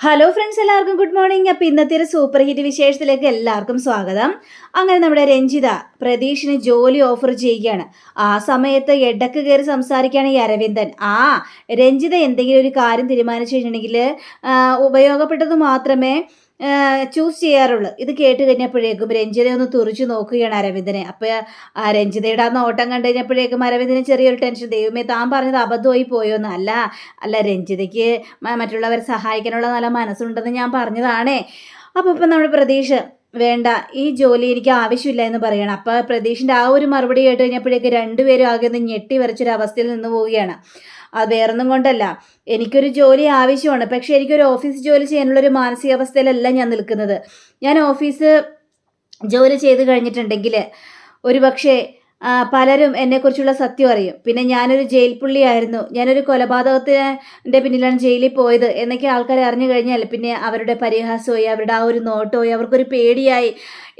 Hello friends എല്ലാവർക്കും good morning അപ്പോൾ ഇന്നത്തെ ഒരു സൂപ്പർ ഹിറ്റ് വിശേഷത്തിലേക്ക് എല്ലാവർക്കും സ്വാഗതം. അങ്ങനെ നമ്മുടെ രഞ്ജിത പ്രതീഷിന് ജോലി ഓഫർ ചെയ്യുകയാണ്. ആ സമയത്ത് എടക്ക് കയറി സംസാരിക്കുകയാണ് ഈ അരവിന്ദൻ. ആ രഞ്ജിത എന്തെങ്കിലും ഒരു കാര്യം തീരുമാനിച്ചു കഴിഞ്ഞിട്ടുണ്ടെങ്കിൽ ഉപയോഗപ്പെട്ടത് മാത്രമേ ചൂസ് ചെയ്യാറുള്ളൂ. ഇത് കേട്ട് കഴിഞ്ഞപ്പോഴേക്കും രഞ്ജിത ഒന്ന് തുറിച്ചു നോക്കുകയാണ് അരവിന്ദനെ. അപ്പോൾ ആ രഞ്ജിതയുടെ ആ നോട്ടം കണ്ടു കഴിഞ്ഞപ്പോഴേക്കും അരവിന്ദന് ചെറിയൊരു ടെൻഷൻ ദൈവമേ താൻ പറഞ്ഞത് അബദ്ധമായി പോയോന്ന്. അല്ല അല്ല രഞ്ജിതയ്ക്ക് മറ്റുള്ളവരെ സഹായിക്കാനുള്ള നല്ല മനസ്സുണ്ടെന്ന് ഞാൻ പറഞ്ഞതാണേ. അപ്പോൾ ഇപ്പം നമ്മുടെ പ്രതീക്ഷ. വേണ്ട ഈ ജോലി എനിക്ക് ആവശ്യമില്ല എന്ന് പറയണം. അപ്പോൾ പ്രതീഷിന്റെ ആ ഒരു മറുപടി കേട്ട് കഴിഞ്ഞപ്പോഴേക്ക് രണ്ടുപേരും ആകെ ഒന്ന് ഞെട്ടി വരച്ചൊരു അവസ്ഥയിൽ നിന്ന് പോവുകയാണ്. അത് വേറൊന്നും കൊണ്ടല്ല. എനിക്കൊരു ജോലി ആവശ്യമാണ്. പക്ഷേ എനിക്കൊരു ഓഫീസ് ജോലി ചെയ്യാനുള്ള ഒരു മാനസികാവസ്ഥയിലല്ല ഞാൻ നിൽക്കുന്നത്. ഞാൻ ഓഫീസ് ജോലി ചെയ്ത് കഴിഞ്ഞിട്ടുണ്ടെങ്കിൽ ഒരു പക്ഷേ പലരും എന്നെക്കുറിച്ചുള്ള സത്യം അറിയും. പിന്നെ ഞാനൊരു ജയിൽ പുള്ളിയായിരുന്നു. ഞാനൊരു കൊലപാതകത്തിന്റെ പിന്നിലാണ് ജയിലിൽ പോയത് എന്നൊക്കെ ആൾക്കാരെ അറിഞ്ഞു കഴിഞ്ഞാൽ പിന്നെ അവരുടെ പരിഹാസമായി അവരുടെ ആ ഒരു നോട്ടമായി അവർക്കൊരു പേടിയായി.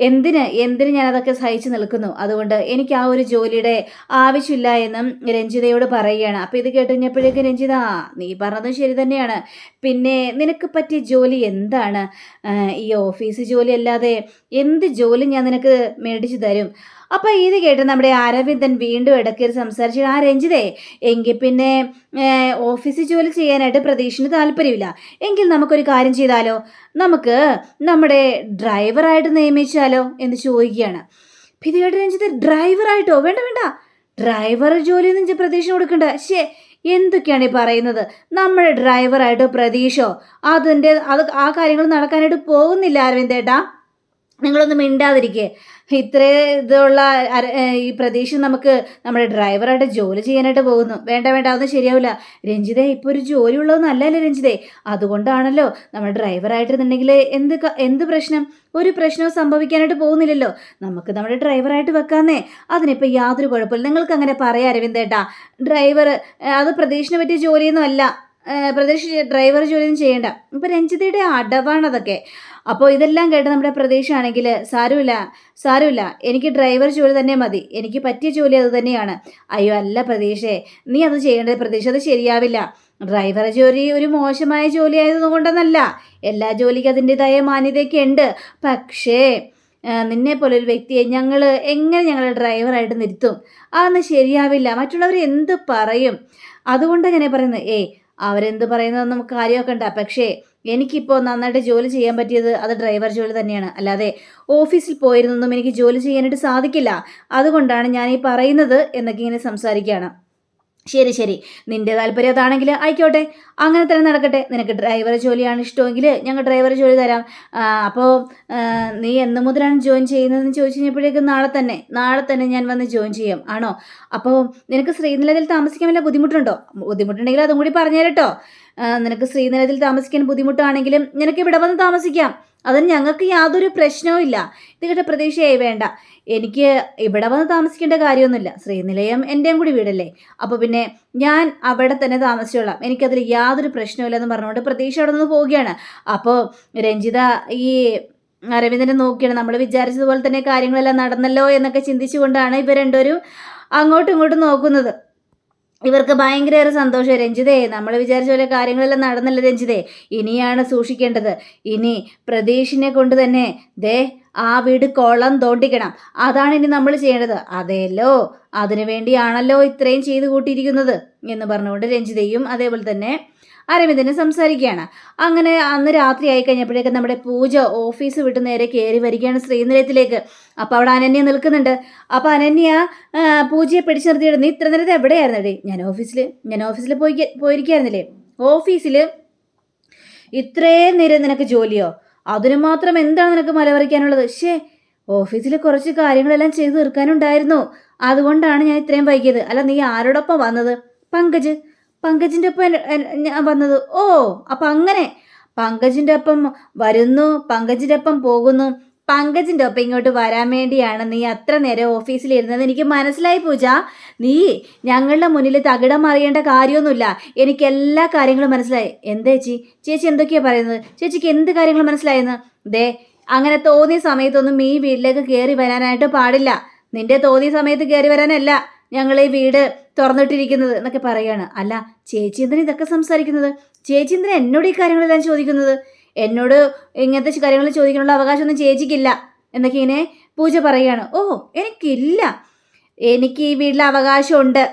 എന്തിന്? എന്തിന് ഞാനതൊക്കെ സഹിച്ചു നിൽക്കുന്നു? അതുകൊണ്ട് എനിക്ക് ആ ഒരു ജോലിയുടെ ആവശ്യമില്ല എന്നും രഞ്ജിതയോട് പറയുകയാണ്. അപ്പോൾ ഇത് കേട്ട് കഴിഞ്ഞപ്പോഴേക്കും രഞ്ജിത നീ പറഞ്ഞതും ശരി തന്നെയാണ്. പിന്നെ നിനക്ക് പറ്റിയ ജോലി എന്താണ്? ഈ ഓഫീസ് ജോലി അല്ലാതെ എന്ത് ജോലി ഞാൻ നിനക്ക് മേടിച്ചു തരും? അപ്പോൾ ഇത് കേട്ട് നമ്മുടെ അരവിന്ദൻ വീണ്ടും ഇടയ്ക്ക് സംസാരിച്ചു ആ രഞ്ജിതേ എങ്കിൽ പിന്നെ ഓഫീസിൽ ഓഫീസ് ജോലി ചെയ്യാനായിട്ട് പ്രതീക്ഷിന് താല്പര്യമില്ല. എങ്കിൽ നമുക്കൊരു കാര്യം ചെയ്താലോ? നമുക്ക് നമ്മുടെ ഡ്രൈവറായിട്ട് നിയമിച്ചാലോ? എന്ന് ചോദിക്കുകയാണ്. കേട്ട് രഞ്ജിത്ത് ഡ്രൈവറായിട്ടോ? വേണ്ട വേണ്ട. ഡ്രൈവർ ജോലി ജോലിയൊന്നും പ്രതീക്ഷ കൊടുക്കണ്ട. ശേ എന്തൊക്കെയാണ് ഈ പറയുന്നത്? നമ്മുടെ ഡ്രൈവറായിട്ടോ പ്രതീക്ഷോ? അതിന്റെ അത് ആ കാര്യങ്ങൾ നടക്കാനായിട്ട് പോകുന്നില്ല അരവിന്ദേട്ടാ. നിങ്ങളൊന്ന് മിണ്ടാതിരിക്കുക ഇത്രേ ഇതുള്ള ഈ പ്രതീക്ഷ നമുക്ക് നമ്മുടെ ഡ്രൈവറായിട്ട് ജോലി ചെയ്യാനായിട്ട് പോകുന്നു. വേണ്ട വേണ്ട അതൊന്നും ശരിയാവില്ല. രഞ്ജിതേ ഇപ്പോൾ ഒരു ജോലി ഉള്ളതൊന്നും അല്ലല്ലോ രഞ്ജിതേ. അതുകൊണ്ടാണല്ലോ നമ്മൾ ഡ്രൈവറായിട്ടിരുന്നുണ്ടെങ്കിൽ എന്ത് എന്ത് പ്രശ്നം? ഒരു പ്രശ്നവും സംഭവിക്കാനായിട്ട് പോകുന്നില്ലല്ലോ. നമുക്ക് നമ്മുടെ ഡ്രൈവറായിട്ട് വെക്കാന്നേ. അതിനിപ്പോൾ യാതൊരു കുഴപ്പമില്ല. നിങ്ങൾക്ക് അങ്ങനെ പറയാം അരവിന്ദേട്ടാ. ഡ്രൈവർ അത് പ്രതീക്ഷിനെ പറ്റിയ ജോലിയൊന്നും അല്ല. പ്രതീക്ഷ ഡ്രൈവർ ജോലിയും ചെയ്യേണ്ട. ഇപ്പം രഞ്ജിതയുടെ അടവാണതൊക്കെ അപ്പോൾ ഇതെല്ലാം കേട്ട് നമ്മുടെ പ്രതീക്ഷയാണെങ്കിൽ സാരമില്ല സാരമില്ല എനിക്ക് ഡ്രൈവർ ജോലി തന്നെ മതി. എനിക്ക് പറ്റിയ ജോലി അത് തന്നെയാണ്. അയ്യോ അല്ല പ്രതീക്ഷേ. നീ അത് ചെയ്യേണ്ടത് പ്രതീക്ഷ അത് ശരിയാവില്ല. ഡ്രൈവർ ജോലി ഒരു മോശമായ ജോലി ആയതുകൊണ്ടെന്നല്ല. എല്ലാ ജോലിക്കും അതിന്റെതായ മാന്യതയൊക്കെ ഉണ്ട്. പക്ഷേ നിന്നെ പോലെ ഒരു വ്യക്തിയെ ഞങ്ങൾ എങ്ങനെ ഞങ്ങൾ ഡ്രൈവറായിട്ട് നിർത്തും? അതൊന്നും ശരിയാവില്ല. മറ്റുള്ളവർ എന്ത് പറയും? അതുകൊണ്ടാണ് ഞാൻ പറയുന്നത് ഏയ് അവരെന്ത് പറയുന്നത് നമുക്ക് കാര്യമൊക്കെ ഉണ്ട്. പക്ഷേ എനിക്കിപ്പോൾ നന്നായിട്ട് ജോലി ചെയ്യാൻ പറ്റിയത് അത് ഡ്രൈവർ ജോലി തന്നെയാണ്. അല്ലാതെ ഓഫീസിൽ പോയിരുന്നൊന്നും എനിക്ക് ജോലി ചെയ്യാനായിട്ട് സാധിക്കില്ല. അതുകൊണ്ടാണ് ഞാൻ ഈ പറയുന്നത് എന്നൊക്കെ ഇങ്ങനെ സംസാരിക്കുകയാണ്. ശരി ശരി. നിന്റെ താല്പര്യം അതാണെങ്കിൽ ആയിക്കോട്ടെ. അങ്ങനെ തന്നെ നടക്കട്ടെ. നിനക്ക് ഡ്രൈവർ ജോലിയാണ് ഇഷ്ടമെങ്കിൽ ഞങ്ങൾ ഡ്രൈവർ ജോലി തരാം. അപ്പോൾ നീ എന്ന് മുതലാണ് ജോയിൻ ചെയ്യുന്നതെന്ന് ചോദിച്ചു കഴിഞ്ഞപ്പോഴേക്കും നാളെ തന്നെ നാളെ തന്നെ ഞാൻ വന്ന് ജോയിൻ ചെയ്യാം. ആണോ? അപ്പോൾ നിനക്ക് ശ്രീനിലയത്തിൽ താമസിക്കാൻ വല്ല ബുദ്ധിമുട്ടുണ്ടോ? ബുദ്ധിമുട്ടുണ്ടെങ്കിൽ അതും കൂടി പറഞ്ഞു കേട്ടോ നിനക്ക് ശ്രീനിലയത്തിൽ താമസിക്കാൻ ബുദ്ധിമുട്ടാണെങ്കിലും നിനക്ക് ഇവിടെ വന്ന് താമസിക്കാം. അതിന് ഞങ്ങൾക്ക് യാതൊരു പ്രശ്നവും ഇല്ല. ഇത് കേട്ട പ്രതീക്ഷയായി വേണ്ട. എനിക്ക് ഇവിടെ വന്ന് താമസിക്കേണ്ട കാര്യമൊന്നുമില്ല. ശ്രീനിലയം എന്റെയും കൂടി വീടല്ലേ? അപ്പോൾ പിന്നെ ഞാൻ അവിടെ തന്നെ താമസിച്ചോളാം. എനിക്കതിൽ യാതൊരു പ്രശ്നമില്ലെന്ന് പറഞ്ഞുകൊണ്ട് പ്രതീക്ഷ അവിടെ നിന്ന് പോവുകയാണ്. അപ്പോൾ രഞ്ജിത ഈ അരവിന്ദനെ നോക്കിയാണ്. നമ്മൾ വിചാരിച്ചതുപോലെ തന്നെ കാര്യങ്ങളെല്ലാം നടന്നല്ലോ എന്നൊക്കെ ചിന്തിച്ചുകൊണ്ടാണ് ഇവർ രണ്ടുപേരും അങ്ങോട്ടും ഇങ്ങോട്ടും നോക്കുന്നത്. ഇവർക്ക് ഭയങ്കര സന്തോഷം. രഞ്ജിതേ നമ്മൾ വിചാരിച്ച പോലെ കാര്യങ്ങളെല്ലാം നടന്നില്ല രഞ്ജിതേ? ഇനിയാണ് സൂക്ഷിക്കേണ്ടത്. ഇനി പ്രതീഷിനെ കൊണ്ട് തന്നെ ദേ ആ വീട് കൊളം തോണ്ടിക്കണം. അതാണ് ഇനി നമ്മൾ ചെയ്യേണ്ടത്. അതേല്ലോ അതിനു വേണ്ടിയാണല്ലോ ഇത്രയും ചെയ്തു കൂട്ടിയിരിക്കുന്നത് എന്ന് പറഞ്ഞുകൊണ്ട് രഞ്ജിതയും അതേപോലെ തന്നെ അരവിന്ദനും സംസാരിക്കുകയാണ്. അങ്ങനെ അന്ന് രാത്രി ആയി കഴിഞ്ഞപ്പോഴേക്കും നമ്മുടെ പൂജ ഓഫീസ് വിട്ട് നേരെ കയറി വരികയാണ് ശ്രീനിലയത്തിലേക്ക്. അപ്പോൾ അവിടെ അനന്യ നിൽക്കുന്നുണ്ട്. അപ്പോൾ അനന്യ പൂജയെ പിടിച്ചു നിർത്തിയിട്ട് നീ ഇത്ര നേരത്തെ എവിടെയായിരുന്നടി ഞാൻ ഓഫീസിൽ ഞാൻ ഓഫീസിൽ പോയി പോയിരിക്കുകയായിരുന്നില്ലേ? ഓഫീസിൽ ഇത്രയും നേരം നിനക്ക് ജോലിയോ? അതിനു മാത്രം എന്താണ് നിനക്ക് മലവറിക്കാനുള്ളത് ഷേ ഓഫീസിൽ കുറച്ച് കാര്യങ്ങളെല്ലാം ചെയ്തു തീർക്കാനുണ്ടായിരുന്നു. അതുകൊണ്ടാണ് ഞാൻ ഇത്രയും വൈകിയത്. അല്ല നീ ആരോടൊപ്പം വന്നത്? പങ്കജ് പങ്കജിന്റെ ഒപ്പം ഞാൻ വന്നത്. ഓ അപ്പം അങ്ങനെ. പങ്കജിന്റെ ഒപ്പം വരുന്നു പങ്കജിന്റെ ഒപ്പം പോകുന്നു. പങ്കജിന്റെ ഒപ്പം ഇങ്ങോട്ട് വരാൻ വേണ്ടിയാണ് നീ അത്ര നേരം ഓഫീസിലിരുന്നത് എനിക്ക് മനസ്സിലായി പൂജ. നീ ഞങ്ങളുടെ മുന്നിൽ തകിടം അറിയേണ്ട കാര്യമൊന്നുമില്ല. എനിക്ക് എല്ലാ കാര്യങ്ങളും മനസ്സിലായി. എന്താ ചേച്ചി? ചേച്ചി എന്തൊക്കെയാണ് പറയുന്നത്? ചേച്ചിക്ക് എന്ത് കാര്യങ്ങൾ മനസ്സിലായെന്ന്? ദേ അങ്ങനെ തോന്നിയ സമയത്തൊന്നും ഈ വീട്ടിലേക്ക് കയറി വരാനായിട്ട് പാടില്ല. നിന്റെ തോന്നിയ സമയത്ത് കയറി വരാനല്ല ഞങ്ങൾ ഈ വീട് തുറന്നിട്ടിരിക്കുന്നത് എന്നൊക്കെ പറയാണ്. അല്ല ചേച്ചി എന്തിനാ ഇതൊക്കെ സംസാരിക്കുന്നത്? ചേച്ചി എന്തിനാ എന്നോട് ഈ കാര്യങ്ങളെല്ലാം ചോദിക്കുന്നത്? എന്നോട് ഇങ്ങനത്തെ കാര്യങ്ങൾ ചോദിക്കാനുള്ള അവകാശമൊന്നും ചേച്ചിക്കില്ല എന്നൊക്കെ ഇങ്ങനെ പൂജ പറയുകയാണ് ഓ എനിക്കില്ല. എനിക്ക് ഈ വീട്ടിൽ അവകാശമുണ്ട്.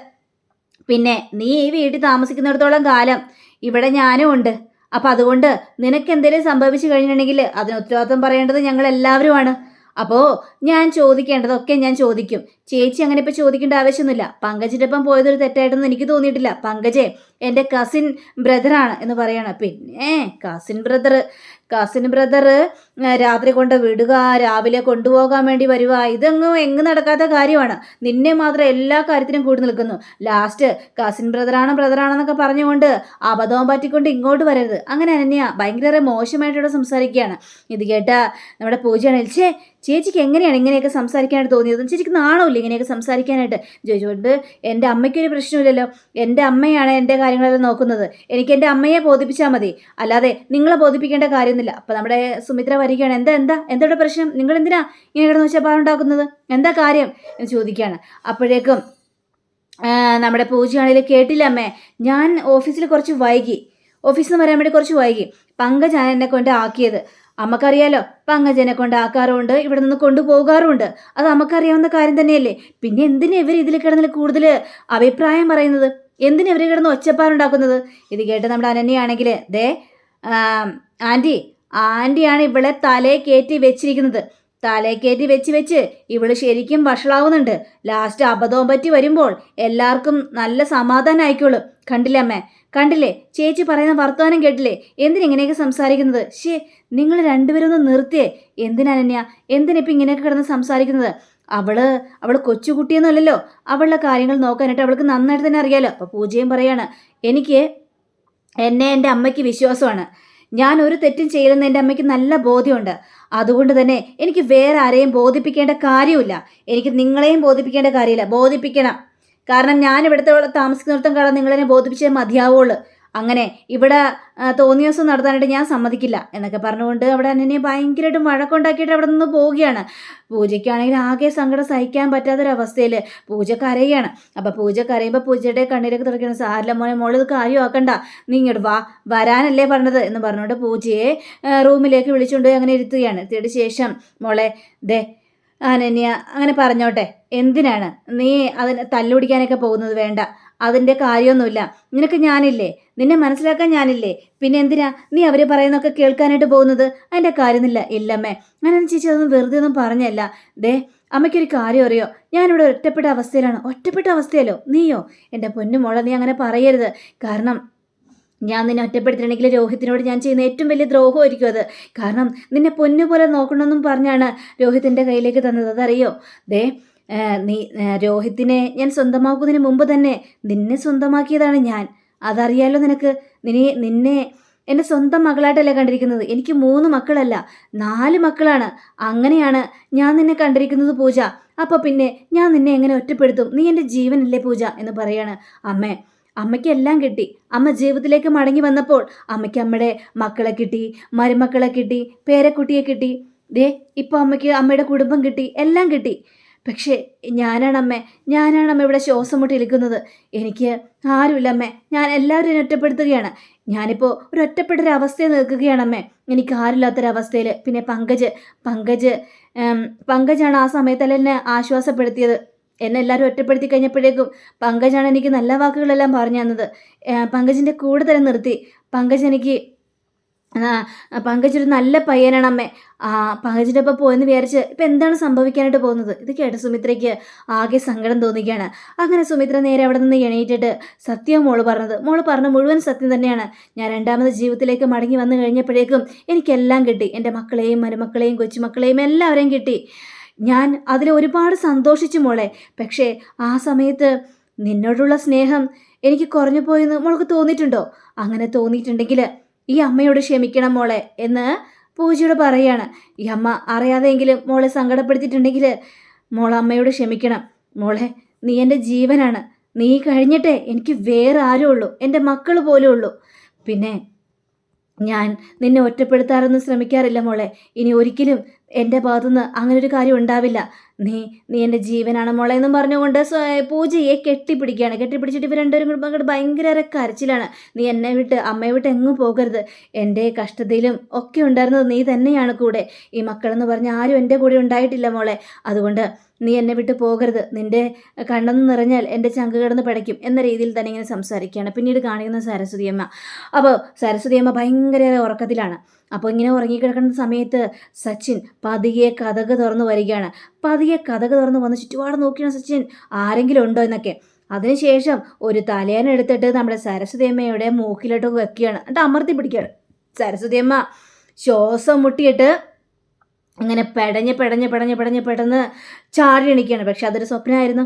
പിന്നെ നീ ഈ വീട്ടിൽ താമസിക്കുന്നിടത്തോളം കാലം ഇവിടെ ഞാനും ഉണ്ട്. അപ്പം അതുകൊണ്ട് നിനക്ക് എന്തെങ്കിലും സംഭവിച്ചു കഴിഞ്ഞിട്ടുണ്ടെങ്കിൽ അതിന് ഉത്തരവാദിത്വം പറയേണ്ടത് ഞങ്ങൾ എല്ലാവരുമാണ് അപ്പോൾ ഞാൻ ചോദിക്കേണ്ടതൊക്കെ ഞാൻ ചോദിക്കും. ചേച്ചി അങ്ങനെ ഇപ്പോൾ ചോദിക്കേണ്ട ആവശ്യമൊന്നുമില്ല. പങ്കജിന്റെ ഒപ്പം പോയതൊരു തെറ്റായിട്ടൊന്നും എനിക്ക് തോന്നിയിട്ടില്ല. പങ്കജെ എന്റെ കസിൻ ബ്രദറാണ് എന്ന് പറയണം. പിന്നെ കസിൻ ബ്രദർ കസിൻ ബ്രദർ രാത്രി കൊണ്ട് വിടുക രാവിലെ കൊണ്ടുപോകാൻ വേണ്ടി വരിക ഇതൊന്നും എങ്ങ് നടക്കാത്ത കാര്യമാണ്. നിന്നെ മാത്രം എല്ലാ കാര്യത്തിനും കൂടി നിൽക്കുന്നു. ലാസ്റ്റ് കസിൻ ബ്രദറാണ് ബ്രദറാണെന്നൊക്കെ പറഞ്ഞുകൊണ്ട് അബദ്ധവും പറ്റിക്കൊണ്ട് ഇങ്ങോട്ട് വരരുത്. അങ്ങനെ അനന്യ ഭയങ്കര മോശമായിട്ടിവിടെ സംസാരിക്കുകയാണ്. ഇത് കേട്ട നമ്മുടെ പൂജയാണ് ചേ ചേച്ചിക്ക് എങ്ങനെയാണ് ഇങ്ങനെയൊക്കെ സംസാരിക്കാനായിട്ട് തോന്നിയത്? ചേച്ചിക്ക് നാണമില്ല ഇങ്ങനെയൊക്കെ സംസാരിക്കാനായിട്ട്? ചോദിച്ചുകൊണ്ട് എന്റെ അമ്മയ്ക്കൊരു പ്രശ്നമില്ലല്ലോ. എന്റെ അമ്മയാണ് എന്റെ കാര്യങ്ങളെല്ലാം നോക്കുന്നത്. എനിക്ക് എന്റെ അമ്മയെ ബോധിപ്പിച്ചാൽ മതി. അല്ലാതെ നിങ്ങളെ ബോധിപ്പിക്കേണ്ട കാര്യമൊന്നുമില്ല. അപ്പോൾ നമ്മുടെ സുമിത്ര വരികയാണ്. എന്താ എന്താ എന്തോടെ പ്രശ്നം? നിങ്ങൾ എന്തിനാ ഇങ്ങനെ കിടന്ന് വെച്ചപ്പാടുണ്ടാക്കുന്നത് എന്താ കാര്യം? എന്ന് ചോദിക്കുകയാണ്. അപ്പോഴേക്കും നമ്മുടെ പൂജയാണെങ്കിൽ കേട്ടില്ല അമ്മേ. ഞാൻ ഓഫീസിൽ കുറച്ച് വൈകി. ഓഫീസിൽ നിന്ന് വരാൻ വേണ്ടി കുറച്ച് വൈകി. പങ്കജാണ് എന്നെ കൊണ്ട് ആക്കിയത്. അമ്മക്കറിയാലോ പങ്കജനെ ആക്കാറുമുണ്ട് ഇവിടെ നിന്ന് കൊണ്ടുപോകാറുണ്ട് അത് അമ്മക്കറിയാവുന്ന കാര്യം തന്നെയല്ലേ? പിന്നെ എന്തിനാ ഇവർ ഇതിൽ കിടന്നിൽ കൂടുതൽ അഭിപ്രായം പറയുന്നത്? എന്തിനാ ഇവർ കിടന്ന് ഒച്ചപ്പാടുണ്ടാക്കുന്നത്? ഇത് കേട്ട് നമ്മുടെ അനന്യാണെങ്കിൽ ദേ ആന്റി ആന്റിയാണ് ഇവളെ തലേ കയറ്റി വെച്ചിരിക്കുന്നത്. തലേ കയറ്റി വെച്ച് വെച്ച് ഇവൾ ശരിക്കും വഷളാവുന്നുണ്ട്. ലാസ്റ്റ് അബദ്ധവും പറ്റി വരുമ്പോൾ എല്ലാവർക്കും നല്ല സമാധാനം ആയിക്കോളും. കണ്ടില്ലേ അമ്മേ? കണ്ടില്ലേ? ചേച്ചി പറയുന്ന വർത്തമാനം കേട്ടില്ലേ? എന്തിനിങ്ങനെയൊക്കെ സംസാരിക്കുന്നത്? ഷേ നിങ്ങൾ രണ്ടുപേരും ഒന്ന് നിർത്തിയേ. എന്തിനനന്യ എന്തിനിപ്പോൾ ഇങ്ങനെയൊക്കെ കിടന്ന് സംസാരിക്കുന്നത്? അവൾ അവൾ കൊച്ചുകുട്ടിയെന്നല്ലല്ലോ. അവളുടെ കാര്യങ്ങൾ നോക്കാനായിട്ട് അവൾക്ക് നന്നായിട്ട് തന്നെ അറിയാലോ. അപ്പോൾ പൂജയും പറയാണ് എനിക്ക് എന്നെ എന്റെ അമ്മയ്ക്ക് വിശ്വാസമാണ്. ഞാൻ ഒരു തെറ്റും ചെയ്യില്ലെന്ന് എന്റെ അമ്മയ്ക്ക് നല്ല ബോധ്യമുണ്ട്. അതുകൊണ്ട് തന്നെ എനിക്ക് വേറെ ആരെയും ബോധിപ്പിക്കേണ്ട കാര്യമില്ല എനിക്ക് നിങ്ങളെയും ബോധിപ്പിക്കേണ്ട കാര്യമില്ല. ബോധിപ്പിക്കണം. കാരണം ഞാൻ ഇവിടുത്തെ താമസിക്കുന്നിടത്തും കാണാൻ നിങ്ങളെന്നെ ബോധിപ്പിച്ചേ മതിയാവുള്ളൂ. അങ്ങനെ ഇവിടെ തോന്നിയ ദിവസം നടത്താനായിട്ട് ഞാൻ സമ്മതിക്കില്ല എന്നൊക്കെ പറഞ്ഞുകൊണ്ട് അവിടെ അന്നെ ഭയങ്കരമായിട്ട് വഴക്കുണ്ടാക്കിയിട്ട് അവിടെ നിന്ന് പോവുകയാണ്. പൂജയ്ക്കാണെങ്കിൽ ആകെ സങ്കടം സഹിക്കാൻ പറ്റാത്തൊരവസ്ഥയിൽ പൂജ കരയാണ്. അപ്പം പൂജ കരയുമ്പോൾ പൂജയുടെ കണ്ണീരൊക്കെ തുടക്കണം സാരില്ല മോനെ മോളിത് കാര്യമാക്കണ്ട. നീ ഇങ്ങോട്ട് വാ വരാനല്ലേ പറഞ്ഞത് എന്ന് പറഞ്ഞുകൊണ്ട് പൂജയെ റൂമിലേക്ക് വിളിച്ചുകൊണ്ട് അങ്ങനെ ഇരുത്തുകയാണ്. ഇരുത്തിയിട്ട് ശേഷം മോളെ ദേ അനന്യ അങ്ങനെ പറഞ്ഞോട്ടെ. എന്തിനാണ്? നീ അതിന് തല്ലുപിടിക്കാനൊക്കെ പോകുന്നത് വേണ്ട. അതിന്റെ കാര്യമൊന്നുമില്ല. നിനക്ക് ഞാനില്ലേ? നിന്നെ മനസ്സിലാക്കാൻ ഞാനില്ലേ? പിന്നെ എന്തിനാ നീ അവർ പറയുന്നൊക്കെ കേൾക്കാനായിട്ട് പോകുന്നത്? അതിന്റെ കാര്യമൊന്നുമില്ല. ഇല്ലമ്മേ. ഞാനെന്ന് ചേച്ചി അതൊന്നും വെറുതെ ഒന്നും പറഞ്ഞല്ല ദേ അമ്മയ്ക്കൊരു കാര്യം അറിയോ? ഞാനിവിടെ ഒറ്റപ്പെട്ട അവസ്ഥയിലാണ്. ഒറ്റപ്പെട്ട അവസ്ഥയല്ലോ. നീയോ? എന്റെ പൊന്നു നീ അങ്ങനെ പറയരുത്. കാരണം ഞാൻ നിന്നെ ഒറ്റപ്പെടുത്തിയിട്ടുണ്ടെങ്കിൽ രോഹിത്തിനോട് ഞാൻ ചെയ്യുന്ന ഏറ്റവും വലിയ ദ്രോഹമായിരിക്കും അത്. കാരണം നിന്നെ പൊന്നു പോലെ നോക്കണമെന്നും പറഞ്ഞാണ് രോഹിത്തിന്റെ കയ്യിലേക്ക് തന്നത്. അതറിയോ? ദേ നീ രോഹിത്തിനെ ഞാൻ സ്വന്തമാക്കുന്നതിന് മുമ്പ് തന്നെ നിന്നെ സ്വന്തമാക്കിയതാണ് ഞാൻ. അതറിയാലോ നിനക്ക് നിന്നെ നിന്നെ എന്റെ സ്വന്തം മകളായിട്ടല്ല കണ്ടിരിക്കുന്നത്? എനിക്ക് മൂന്ന് മക്കളല്ല നാല് മക്കളാണ്. അങ്ങനെയാണ് ഞാൻ നിന്നെ കണ്ടിരിക്കുന്നത് പൂജ. അപ്പോൾ പിന്നെ ഞാൻ നിന്നെ എങ്ങനെ ഒറ്റപ്പെടുത്തും? നീ എന്റെ ജീവനല്ലേ പൂജ എന്ന് പറയാണ് അമ്മേ. അമ്മയ്ക്ക് എല്ലാം കിട്ടി. അമ്മ ജീവിതത്തിലേക്ക് മടങ്ങി വന്നപ്പോൾ അമ്മയ്ക്ക് അമ്മയുടെ മക്കളെ കിട്ടി മരുമക്കളെ കിട്ടി പേരക്കുട്ടിയെ കിട്ടി. ദേ ഇപ്പോൾ അമ്മയ്ക്ക് അമ്മയുടെ കുടുംബം കിട്ടി എല്ലാം കിട്ടി. പക്ഷേ ഞാനാണമ്മേ ഞാനാണമ്മ ഇവിടെ ശ്വാസം മുട്ടി ഇരിക്കുന്നത്. എനിക്ക് ആരുമില്ല അമ്മേ ഞാൻ എല്ലാവരും ഒറ്റപ്പെടുത്തുകയാണ്. ഞാനിപ്പോൾ ഒരു ഒറ്റപ്പെട്ടൊരു അവസ്ഥയിൽ നിൽക്കുകയാണമ്മേ. എനിക്ക് ആരില്ലാത്തൊരവസ്ഥയിൽ പിന്നെ പങ്കജ് പങ്കജ് പങ്കജാണ് ആ സമയത്തെല്ലാം എന്നെ ആശ്വാസപ്പെടുത്തിയത്. എന്നെ എല്ലാവരും ഒറ്റപ്പെടുത്തി കഴിഞ്ഞപ്പോഴേക്കും പങ്കജാണ് എനിക്ക് നല്ല വാക്കുകളെല്ലാം പറഞ്ഞു തന്നത്. പങ്കജിന്റെ കൂടെ തന്നെ നിർത്തി. പങ്കജ് എനിക്ക് പങ്കജ് ഒരു നല്ല പയ്യനാണ് അമ്മേ ആ പങ്കജിന്റെ ഒപ്പം പോയെന്ന് വിചാരിച്ച് ഇപ്പം എന്താണ് സംഭവിക്കാനായിട്ട് പോകുന്നത്? ഇത് കേട്ട് സുമിത്രയ്ക്ക് ആകെ സങ്കടം തോന്നിക്കുകയാണ് അങ്ങനെ സുമിത്ര നേരെ അവിടെ നിന്ന് എണീറ്റിട്ട് സത്യം മോൾ പറഞ്ഞത്. മോൾ പറഞ്ഞ മുഴുവൻ സത്യം തന്നെയാണ്. ഞാൻ രണ്ടാമത് ജീവിതത്തിലേക്ക് മടങ്ങി വന്നു കഴിഞ്ഞപ്പോഴേക്കും എനിക്കെല്ലാം കിട്ടി. എന്റെ മക്കളെയും മരുമക്കളെയും കൊച്ചുമക്കളെയും എല്ലാവരെയും കിട്ടി. ഞാൻ അതിൽ ഒരുപാട് സന്തോഷിച്ചു മോളെ. പക്ഷേ ആ സമയത്ത് നിന്നോടുള്ള സ്നേഹം എനിക്ക് കുറഞ്ഞു പോയെന്ന് മോൾക്ക് തോന്നിയിട്ടുണ്ടോ? അങ്ങനെ തോന്നിയിട്ടുണ്ടെങ്കിൽ ഈ അമ്മയോട് ക്ഷമിക്കണം മോളെ എന്ന് പൂജയോട് പറയാണ്. ഈ അമ്മ അറിയാതെയെങ്കിലും മോളെ സങ്കടപ്പെടുത്തിയിട്ടുണ്ടെങ്കിൽ മോളെ അമ്മയോട് ക്ഷമിക്കണം. മോളെ നീ എന്റെ ജീവനാണ്. നീ കഴിഞ്ഞിട്ടേ എനിക്ക് വേറെ ആരും ഉള്ളൂ. എന്റെ മക്കൾ പോലും ഉള്ളൂ. പിന്നെ ഞാൻ നിന്നെ ഒറ്റപ്പെടുത്താറൊന്നും ശ്രമിക്കാറില്ല മോളെ. ഇനി ഒരിക്കലും എന്റെ ഭാഗത്തുനിന്ന് അങ്ങനൊരു കാര്യം ഉണ്ടാവില്ല. നീ നീ എന്റെ ജീവനാണ് മോളെ എന്നും പറഞ്ഞുകൊണ്ട് പൂജയെ കെട്ടിപ്പിടിക്കുകയാണ്. കെട്ടിപ്പിടിച്ചിട്ട് ഇവർ രണ്ടുപേരും കൂടി അങ്ങോട്ട് ഭയങ്കര കരച്ചിലാണ്. നീ എന്നെ വിട്ട് അമ്മയെ വിട്ട് എങ്ങും പോകരുത്. എന്റെ കഷ്ടതയിലും ഒക്കെ ഉണ്ടായിരുന്നത് നീ തന്നെയാണ് കൂടെ. ഈ മക്കളെന്ന് പറഞ്ഞ ആരും എന്റെ കൂടെ ഉണ്ടായിട്ടില്ല മോളെ. അതുകൊണ്ട് നീ എന്നെ വിട്ട് പോകരുത്. നിന്റെ കണ്ണെന്ന് നിറഞ്ഞാൽ എന്റെ ചങ്ക് കിടന്ന് പിടയ്ക്കും എന്ന രീതിയിൽ തന്നെ ഇങ്ങനെ സംസാരിക്കുകയാണ്. പിന്നീട് കാണിക്കുന്ന സരസ്വതിയമ്മ അപ്പോൾ സരസ്വതിയമ്മ ഭയങ്കര ഉറക്കത്തിലാണ്. അപ്പോൾ ഇങ്ങനെ ഉറങ്ങിക്കിടക്കുന്ന സമയത്ത് സച്ചിൻ പതിയെ കഥക് തുറന്നു വരികയാണ്. പതിയെ കഥക് തുറന്ന് വന്ന് ചുറ്റുപാട് നോക്കിയാണ് സച്ചിൻ. ആരെങ്കിലും ഉണ്ടോ എന്നൊക്കെ. അതിനുശേഷം ഒരു തലേനെടുത്തിട്ട് നമ്മുടെ സരസ്വതിയമ്മയുടെ മൂക്കിലോട്ട് വെക്കുകയാണ്. എന്നിട്ട് അമർത്തി പിടിക്കുകയാണ്. സരസ്വതിയമ്മ ശ്വാസം മുട്ടിയിട്ട് അങ്ങനെ പെടഞ്ഞ് പെടഞ്ഞ് പെടഞ്ഞ് പെടഞ്ഞ് പെടന്ന് ചാടി എണിക്കുകയാണ്. പക്ഷെ അതൊരു സ്വപ്നമായിരുന്നു.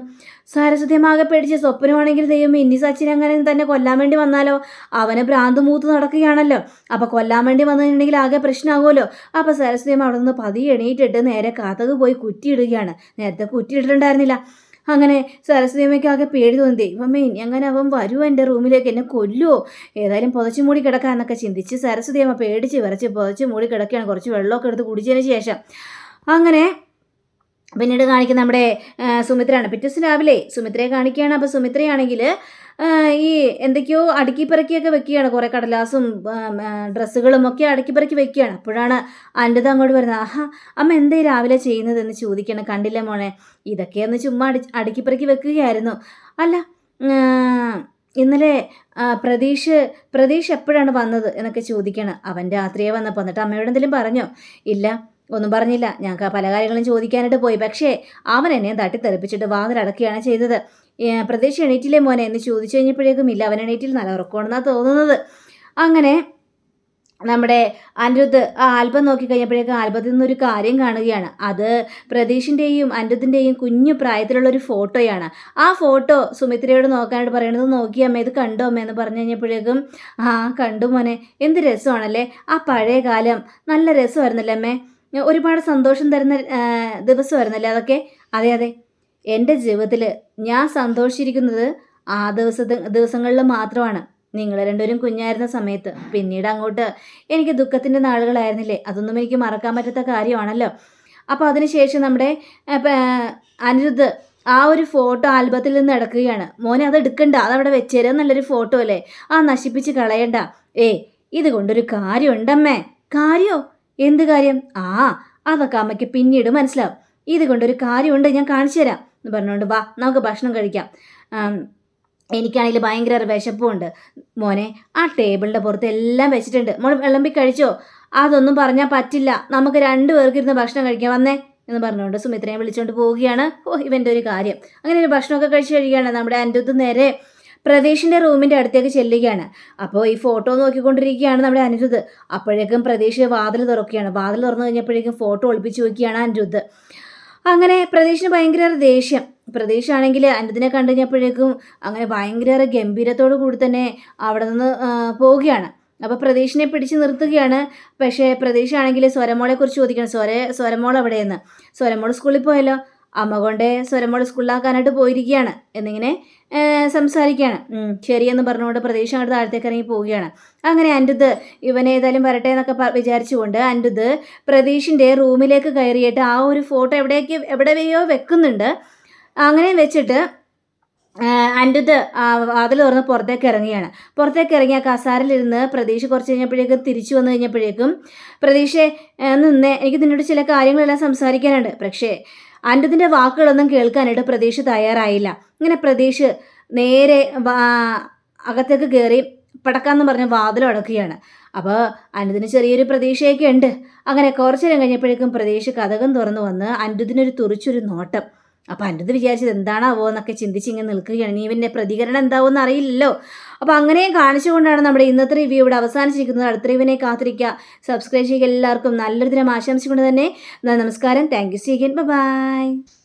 സരസ്വതിയമാകെ പേടിച്ച് സ്വപ്നമാണെങ്കിൽ ദൈവം ഇനി സച്ചിൻ അങ്ങനെ തന്നെ കൊല്ലാൻ വേണ്ടി വന്നാലോ? അവന് ഭ്രാന്ത് മൂത്ത് നടക്കുകയാണല്ലോ. അപ്പോൾ കൊല്ലാൻ വേണ്ടി വന്നിട്ടുണ്ടെങ്കിൽ ആകെ പ്രശ്നമാകുമല്ലോ. അപ്പോൾ സരസ്വതിയമ്മ അവിടെ നിന്ന് പതിയെ എണീറ്റിട്ട് നേരെ കഥക് പോയി കുറ്റിയിടുകയാണ്. നേരത്തെ കുറ്റിയിട്ടിട്ടുണ്ടായിരുന്നില്ല. അങ്ങനെ സരസ്വതിയമ്മയ്ക്ക് ആകെ പേടി തോന്നി. ദൈവമേ ഇനി അങ്ങനെ അവൻ വരുമോ എന്റെ റൂമിലേക്ക്? എന്നെ കൊല്ലുമോ ഏതായാലും പുതച്ചു മൂടി കിടക്കാന്നൊക്കെ ചിന്തിച്ച് സരസ്വതി അമ്മ പേടിച്ച് വിറച്ച് പുതച്ച് മൂടി കിടക്കുകയാണ്. കുറച്ച് വെള്ളമൊക്കെ എടുത്ത് കുടിച്ചതിന് ശേഷം. അങ്ങനെ പിന്നീട് കാണിക്കുന്ന നമ്മുടെ സുമിത്രയാണ്. പിറ്റേ രാവിലെ സുമിത്രയെ കാണിക്കുകയാണ്. അപ്പോൾ സുമിത്രയാണെങ്കിൽ ഈ എന്തൊക്കെയോ അടുക്കി പെറുക്കിയൊക്കെ വെക്കുകയാണ്. കുറേ കടലാസും ഡ്രസ്സുകളും ഒക്കെ അടുക്കി പെറുക്കി വെക്കുകയാണ്. അപ്പോഴാണ് അന്റെ അങ്ങോട്ട് വരുന്നത്. ആഹാ അമ്മ എന്തേ രാവിലെ ചെയ്യുന്നതെന്ന് ചോദിക്കണം. കണ്ടില്ല മോനെ ഇതൊക്കെയൊന്ന് ചുമ്മാ അടി അടുക്കി വെക്കുകയായിരുന്നു. അല്ല ഇന്നലെ പ്രതീഷ് പ്രതീഷ് എപ്പോഴാണ് വന്നത് എന്നൊക്കെ ചോദിക്കണം. അവൻ രാത്രിയെ വന്നപ്പോൾ എന്നിട്ട് അമ്മയോട് എന്തെങ്കിലും പറഞ്ഞോ? ഇല്ല ഒന്നും പറഞ്ഞില്ല. ഞങ്ങൾക്ക് പല കാര്യങ്ങളും ചോദിക്കാനായിട്ട് പോയി. പക്ഷേ അവൻ എന്നെ തട്ടിത്തെറിപ്പിച്ചിട്ട് വാതിലടക്കുകയാണ് ചെയ്തത്. പ്രതീക്ഷ എണീറ്റില്ലേ മോനെ എന്ന് ചോദിച്ചു കഴിഞ്ഞപ്പോഴേക്കും ഇല്ല അവൻ എണീറ്റിൽ നല്ല ഉറക്കമാണെന്നാണ് തോന്നുന്നത്. അങ്ങനെ നമ്മുടെ അനിരുദ്ധ് ആ ആൽബം നോക്കി കഴിഞ്ഞപ്പോഴേക്കും ആൽബത്തിൽ നിന്നൊരു കാര്യം കാണുകയാണ്. അത് പ്രതീഷിന്റെയും അനിരുദ്ധിന്റെയും കുഞ്ഞു പ്രായത്തിലുള്ള ഒരു ഫോട്ടോയാണ്. ആ ഫോട്ടോ സുമിത്രയോട് നോക്കാനായിട്ട് പറയണത് നോക്കി അമ്മ ഇത് കണ്ടോ അമ്മ? എന്ന് പറഞ്ഞു കഴിഞ്ഞപ്പോഴേക്കും ആ കണ്ടു മോനെ. എന്ത് രസമാണല്ലേ? ആ പഴയ കാലം നല്ല രസമായിരുന്നല്ലേ അമ്മേ? ഒരുപാട് സന്തോഷം തരുന്ന ദിവസമായിരുന്നല്ലേ അതൊക്കെ? അതെ അതെ. എന്റെ ജീവിതത്തിൽ ഞാൻ സന്തോഷിച്ചിരിക്കുന്നത് ആ ദിവസ ദിവസങ്ങളിൽ മാത്രമാണ്. നിങ്ങൾ രണ്ടുപേരും കുഞ്ഞായിരുന്ന സമയത്ത്. പിന്നീട് അങ്ങോട്ട് എനിക്ക് ദുഃഖത്തിന്റെ നാളുകളായിരുന്നില്ലേ? അതൊന്നും എനിക്ക് മറക്കാൻ പറ്റാത്ത കാര്യമാണല്ലോ. അപ്പോൾ അതിനുശേഷം നമ്മുടെ അനിരുദ്ധ് ആ ഒരു ഫോട്ടോ ആൽബത്തിൽ നിന്ന് എടുക്കുകയാണ്. മോനെ അത് എടുക്കണ്ട. അതവിടെ വെച്ചേരാ. നല്ലൊരു ഫോട്ടോ അല്ലേ? ആ നശിപ്പിച്ച് കളയണ്ട. ഏ ഇത് കൊണ്ടൊരു കാര്യമുണ്ടമ്മേ. കാര്യോ? എന്ത് കാര്യം? ആ അതൊക്കെ അമ്മയ്ക്ക് പിന്നീട് മനസ്സിലാവും. ഇത് കൊണ്ടൊരു കാര്യമുണ്ട്. ഞാൻ കാണിച്ചു തരാം എന്ന് പറഞ്ഞുകൊണ്ട് വാ നമുക്ക് ഭക്ഷണം കഴിക്കാം. എനിക്കാണെങ്കിൽ ഭയങ്കര വിശപ്പുണ്ട്. മോനെ ആ ടേബിളിന്റെ പുറത്ത് എല്ലാം വെച്ചിട്ടുണ്ട്. മോൾ വിളമ്പി കഴിച്ചോ? അതൊന്നും പറഞ്ഞാൽ പറ്റില്ല. നമുക്ക് രണ്ടു പേർക്ക് ഇരുന്ന് ഭക്ഷണം കഴിക്കാം. വന്നേ എന്ന് പറഞ്ഞുകൊണ്ട് സുമിത്രയെ വിളിച്ചുകൊണ്ട് പോവുകയാണ്. ഓ ഇവന്റെ ഒരു കാര്യം. അങ്ങനെ ഒരു ഭക്ഷണമൊക്കെ കഴിച്ചു കഴിയുകയാണ് നമ്മുടെ അനിരുദ്ധ് നേരെ പ്രതീഷിന്റെ റൂമിന്റെ അടുത്തേക്ക് ചെല്ലുകയാണ്. അപ്പോൾ ഈ ഫോട്ടോ നോക്കിക്കൊണ്ടിരിക്കുകയാണ് നമ്മുടെ അനിരുദ്ധ്. അപ്പോഴേക്കും പ്രതീഷ് വാതിൽ തുറക്കുകയാണ്. വാതിൽ തുറന്നു കഴിഞ്ഞപ്പോഴേക്കും ഫോട്ടോ ഒളിപ്പിച്ച് നോക്കിയാണ് അനിരുദ്ധ്. അങ്ങനെ പ്രതീഷിന് ഭയങ്കര ദേഷ്യം. പ്രതീഷ് അനുദിനെ കണ്ടുകഴിഞ്ഞപ്പോഴേക്കും കണ്ടു കഴിഞ്ഞപ്പോഴേക്കും അങ്ങനെ ഭയങ്കര ഗംഭീരത്തോടു കൂടി തന്നെ അവിടെ നിന്ന് പോവുകയാണ്. അപ്പോൾ പ്രതീഷിനെ പിടിച്ച് നിർത്തുകയാണ്. പക്ഷേ പ്രതീഷ് സ്വരമോളെക്കുറിച്ച് സ്വരമോളെ കുറിച്ച് ചോദിക്കണം. സ്വര സ്വരമോൾ എവിടെയെന്ന്? സ്വരമോൾ സ്കൂളിൽ പോയല്ലോ. അമ്മ കൊണ്ടേ സ്വരമോൾ സ്കൂളിലാക്കാനായിട്ട് പോയിരിക്കുകയാണ്. എന്നിങ്ങനെ സംസാരിക്കുകയാണ്. ശരിയെന്ന് പറഞ്ഞുകൊണ്ട് പ്രതീക്ഷ അങ്ങോട്ട് താഴത്തേക്ക് ഇറങ്ങി പോവുകയാണ്. അങ്ങനെ അന്റത് ഇവനെ ഏതായാലും വരട്ടെ എന്നൊക്കെ വിചാരിച്ചുകൊണ്ട് അന്റത് പ്രതീഷിന്റെ റൂമിലേക്ക് കയറിയിട്ട് ആ ഒരു ഫോട്ടോ എവിടേക്ക് എവിടെയോ വെക്കുന്നുണ്ട്. അങ്ങനെ വെച്ചിട്ട് അന്റത് അതിൽ തുറന്ന് പുറത്തേക്ക് ഇറങ്ങിയാണ് പുറത്തേക്ക് ഇറങ്ങിയ കസാരിലിരുന്ന് പ്രതീക്ഷ കുറച്ച് കഴിഞ്ഞപ്പോഴേക്കും തിരിച്ചു വന്നു കഴിഞ്ഞപ്പോഴേക്കും പ്രതീക്ഷ നിന്നേ എനിക്ക് നിന്നോട് ചില കാര്യങ്ങളെല്ലാം സംസാരിക്കാനുണ്ട്. പക്ഷേ അൻഡുദിന്റെ വാക്കുകളൊന്നും കേൾക്കാനായിട്ട് പ്രതീക്ഷ തയ്യാറായില്ല. ഇങ്ങനെ പ്രതീക്ഷ നേരെ അകത്തേക്ക് കയറി പടക്കാന്ന് പറഞ്ഞ് വാതിൽ അടക്കുകയാണ്. അപ്പോൾ അനുദിന് ചെറിയൊരു പ്രതീക്ഷയൊക്കെ ഉണ്ട്. അങ്ങനെ കുറച്ചു നേരം കഴിഞ്ഞപ്പോഴേക്കും പ്രതീക്ഷ കഥകം തുറന്നു വന്ന് അനുദിനൊരു തുറിച്ചൊരു നോട്ടം. അപ്പോൾ അനുദിന് വിചാരിച്ചത് എന്താണാവോ എന്നൊക്കെ ചിന്തിച്ച് ഇങ്ങനെ നിൽക്കുകയാണ്. ഇനി ഇവന്റെ പ്രതികരണം എന്താവുമെന്ന് അറിയില്ലല്ലോ. അപ്പോൾ അങ്ങനെയും കാണിച്ചുകൊണ്ടാണ് നമ്മുടെ ഇന്നത്തെ റിവ്യൂ ഇവിടെ അവസാനിച്ചിരിക്കുന്നത്. അടുത്ത റിവ്യൂവിനെ കാത്തിരിക്കുക. സബ്സ്ക്രൈബ് ചെയ്യുക എല്ലാവർക്കും. നല്ലൊരു ദിനം ആശംസിച്ചുകൊണ്ട് തന്നെ. നമസ്കാരം. Thank you സീഗൻ by